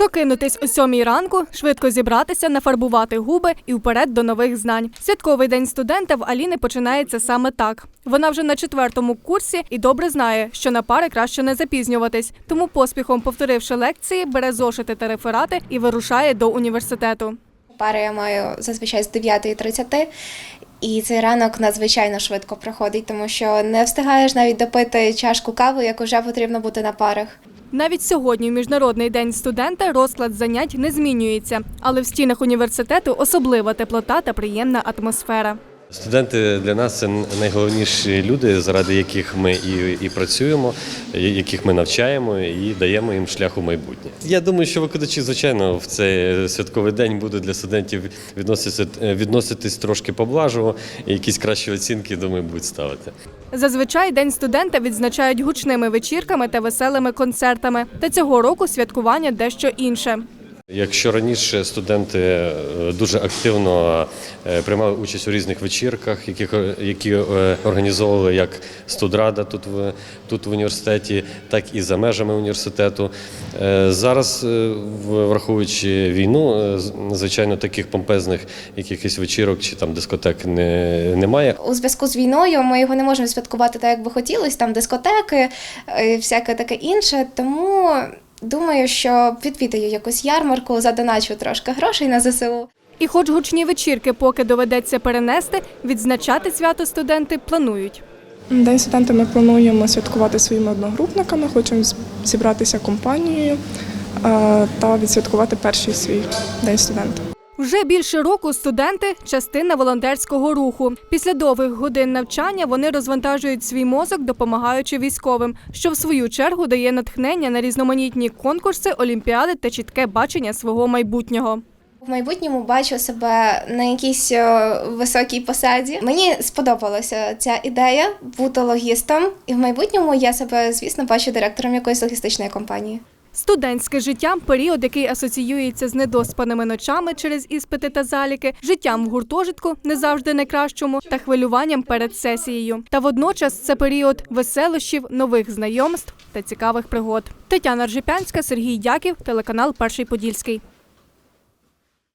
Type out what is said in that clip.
Прокинутись о сьомій ранку, швидко зібратися, нафарбувати губи і вперед до нових знань. Святковий день студента в Аліни починається саме так. Вона вже на четвертому курсі і добре знає, що на пари краще не запізнюватись. Тому поспіхом повторивши лекції, бере зошити та реферати і вирушає до університету. Пари я маю зазвичай з 9.30, і цей ранок надзвичайно швидко проходить, тому що не встигаєш навіть допити чашку кави, як вже потрібно бути на парах. Навіть сьогодні, в міжнародний день студента, розклад занять не змінюється, але в стінах університету особлива теплота та приємна атмосфера. Студенти для нас це найголовніші люди, заради яких ми і, і працюємо, і- яких ми навчаємо і даємо їм шлях у майбутнє. Я думаю, що викладачі, звичайно, в цей святковий день будуть для студентів відноситися, відноситись трошки поблажливо, і якісь кращі оцінки, думаю, будуть ставити. Зазвичай день студента відзначають гучними вечірками та веселими концертами. Та цього року святкування дещо інше. Якщо раніше студенти е, дуже активно е, приймали участь у різних вечірках, які, які е, організовували як студрада тут в тут в університеті, так і за межами університету. Зараз, враховуючи війну, звичайно, таких помпезних якихось вечірок чи там дискотек не, немає. У зв'язку з війною ми його не можемо святкувати так, як би хотілося, там дискотеки, всяке таке інше. Тому думаю, що відвідаю якусь ярмарку, задоначу трошки грошей на ЗСУ. І, хоч гучні вечірки поки доведеться перенести, відзначати свято студенти планують. День студента ми плануємо святкувати своїми одногрупниками, хочемо зібратися компанією та відсвяткувати перший свій день студента. Вже більше року студенти частина волонтерського руху. Після довгих годин навчання вони розвантажують свій мозок, допомагаючи військовим, що в свою чергу дає натхнення на різноманітні конкурси, олімпіади та чітке бачення свого майбутнього. В майбутньому бачу себе на якійсь е, високій посаді. Мені сподобалася ця ідея бути логістом, і в майбутньому я себе, звісно, бачу директором якоїсь логістичної компанії. Студентське життя період, який асоціюється з недоспаними ночами через іспити та заліки, життям в гуртожитку не завжди найкращому та хвилюванням перед сесією. Та водночас це період веселощів, нових знайомств та цікавих пригод. Тетяна Ржепянська, Сергій Дяків, телеканал Перший Подільський.